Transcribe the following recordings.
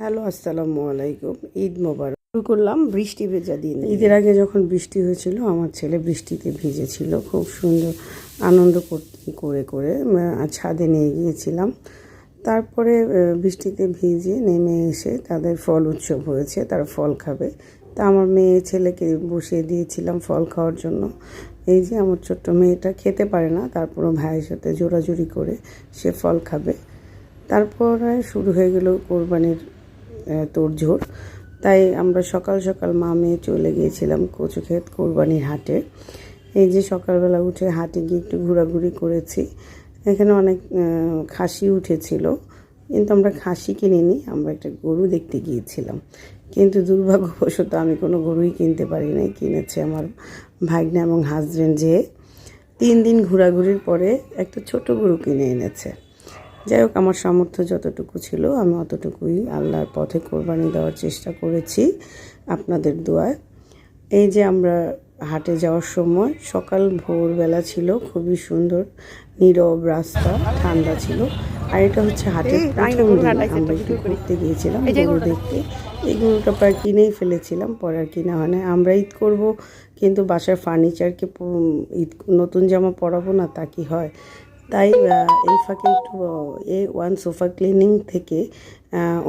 Hello, আসসালামু আলাইকুম। ঈদ মোবারক। শুরু করলাম বৃষ্টি ভেজা দিন ঈদের আগে যখন বৃষ্টি হয়েছিল, আমার ছেলে বৃষ্টিতে ভিজেছিল। খুব সুন্দর আনন্দ কর- করে ছাদে নিয়ে গিয়েছিলাম। তারপরে বৃষ্টিতে ভিজে নেমে এসে তাদের ফল উৎসব হয়েছে, তারা ফল খাবে। তা আমার মেয়ে ছেলেকে বসিয়ে দিয়েছিলাম ফল খাওয়ার জন্য। এই যে আমার ছোট্ট মেয়েটা খেতে পারে না, তারপরও ভাইয়ের সাথে জোরাজুরি করে সে ফল খাবে। তারপরে শুরু হয়ে গেল কোরবানির আহ, তোড়জোড় তাই আমরা সকাল সকাল মা মেয়ে চলে গিয়েছিলাম কচুক্ষেত কোরবানির হাটে। এই যে সকালবেলা উঠে হাটে গিয়ে একটু ঘোরাঘুরি করেছি। এখানে অনেক খাসি উঠেছিল। কিন্তু আমরা খাসি কিনিনি আমরা একটা গরু দেখতে গিয়েছিলাম। কিন্তু দুর্ভাগ্যবশত আমি কোনো গরুই কিনতে পারি নাই কিনেছে আমার ভাগ্নে এবং হাজবেন্ড যে। তিন দিন ঘোরাঘুরির পরে একটা ছোট গরু কিনে এনেছে। যাই হোক আমার সামর্থ্য যতটুকু ছিল আমি অতটুকুই আল্লাহর পথে কোরবানি দেওয়ার চেষ্টা করেছি আপনাদের দোয়ায়। এই যে আমরা হাটে যাওয়ার সময় সকাল ভোরবেলা ছিল খুবই সুন্দর নীরব রাস্তা ঠান্ডা ছিল। আর এটা হচ্ছে হাটের প্রথম দিন। আমরা একটু ঘুরতে গিয়েছিলাম গরু দেখতে। এই গরুটা প্রায় কিনেই ফেলেছিলাম পরে আর কিনা হয় না আমরা ঈদ করব কিন্তু বাসার ফার্নিচারকে ঈদ নতুন জামা পরাবো না তা কি হয়? তাই এই ফাঁকে একটু, এ ওয়ান সোফা ক্লিনিং থেকে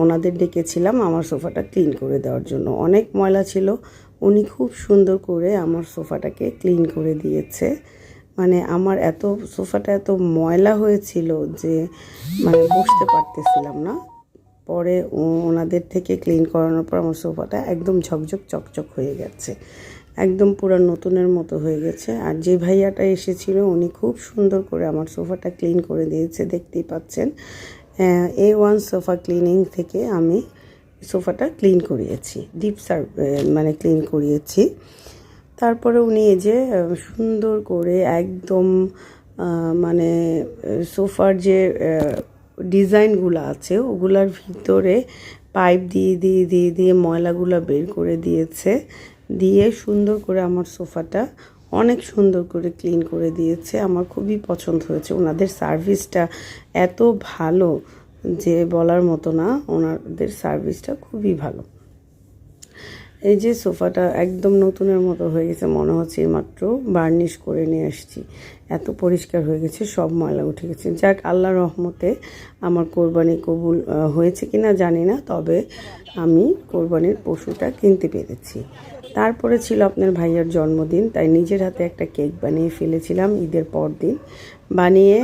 ওনাদের ডেকেছিলাম আমার সোফাটা ক্লিন করে দেওয়ার জন্য। অনেক ময়লা ছিল, উনি খুব সুন্দর করে আমার সোফাটাকে ক্লিন করে দিয়েছে। মানে আমার এত সোফাটা এত ময়লা হয়েছিল যে মানে বসতে পারতেছিলাম না। পরে ওনাদের থেকে ক্লিন করানোর পর আমার সোফাটা একদম ঝকঝক, চকচক হয়ে গেছে। একদম পুরো নতুনের মতো হয়ে গেছে। আর যে ভাইয়াটা এসেছিল, উনি খুব সুন্দর করে আমার সোফাটা ক্লিন করে দিয়েছে, দেখতেই পাচ্ছেন। এ ওয়ান সোফা ক্লিনিং থেকে আমি সোফাটা ক্লিন করিয়েছি, ডিপ সার্ভ মানে ক্লিন করিয়েছি। তারপরে উনি এই যে সুন্দর করে একদম মানে সোফার যে ডিজাইনগুলো আছে, ওগুলার ভিতরে পাইপ দিয়ে দিয়ে দিয়ে দিয়ে ময়লাগুলো বের করে দিয়েছে। দিয়ে সুন্দর করে আমার সোফাটা অনেক সুন্দর করে ক্লিন করে দিয়েছে। আমার খুবই পছন্দ হয়েছে। ওনাদের সার্ভিসটা এত ভালো যে বলার মতো না, ওনাদের সার্ভিসটা খুবই ভালো। এই যে সোফাটা একদম নতুনের মতো হয়ে গেছে, মনে হচ্ছে মাত্র বার্নিশ করে নিয়ে আসছি। এত পরিষ্কার হয়ে গেছে, সব ময়লা উঠে গেছে। যাক আল্লাহ রহমতে আমার কোরবানি কবুল হয়েছে কিনা জানি না, তবে আমি কোরবানির পশুটা কিনতে পেরেছি। তারপরে ছিল আপনার ভাইয়ের জন্মদিন, তাই নিজের হাতে একটা কেক বানিয়ে ফেলেছিলাম ঈদের পর দিন বানিয়ে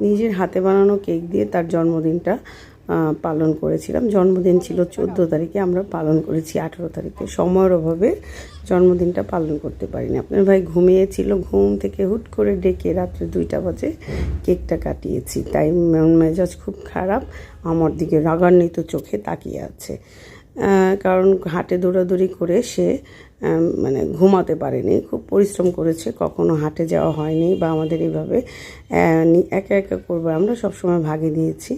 নিজের হাতে বানানো কেক দিয়ে তার জন্মদিনটা পালন করেছিলাম। জন্মদিন ছিল চোদ্দ তারিখে, আমরা পালন করেছি আঠেরো তারিখে। সময়ের অভাবে জন্মদিনটা পালন করতে পারিনি। আপনার ভাই ঘুমিয়েছিল, ঘুম থেকে হুট করে ডেকে রাত্রে দুইটা বাজে কেকটা কাটিয়েছি। তাই মেজাজ খুব খারাপ, আমার দিকে রাগান্বিত চোখে তাকিয়ে আছে। কারণ হাটে দৌড়াদৌড়ি করে সে মানে ঘুমাতে পারেনি, খুব পরিশ্রম করেছে, কখনো হাটে যাওয়া হয়নি বা আমাদের এইভাবে একা একা করব, আমরা সবসময় ভাগে দিয়েছি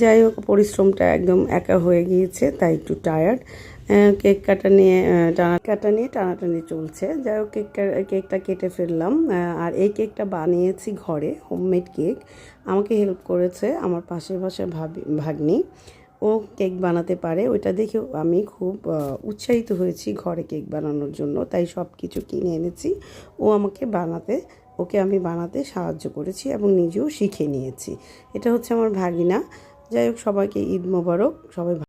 যাই হোক, পরিশ্রমটা একদম একা হয়ে গিয়েছে, তাই একটু টায়ার্ড কেক কাটা নিয়ে টানা কাটা নিয়ে টানাটানি চলছে। যাই হোক কেক কেকটা কেটে ফেললাম আর এই কেকটা বানিয়েছি ঘরে হোমমেড কেক আমাকে হেল্প করেছে আমার পাশের পাশে ভাবি, ভাগ্নি। ও কেক বানাতে পারে। ওইটা দেখে আমি খুব উৎসাহিত হয়েছি ঘরে কেক বানানোর জন্য, তাই সব কিছু কিনে এনেছি। ও আমাকে বানাতে, ওকে আমি বানাতে সাহায্য করেছি এবং নিজেও শিখে নিয়েছি। এটা হচ্ছে আমার ভাগিনা। যাই হোক সবাইকে ঈদ মোবারক সবাই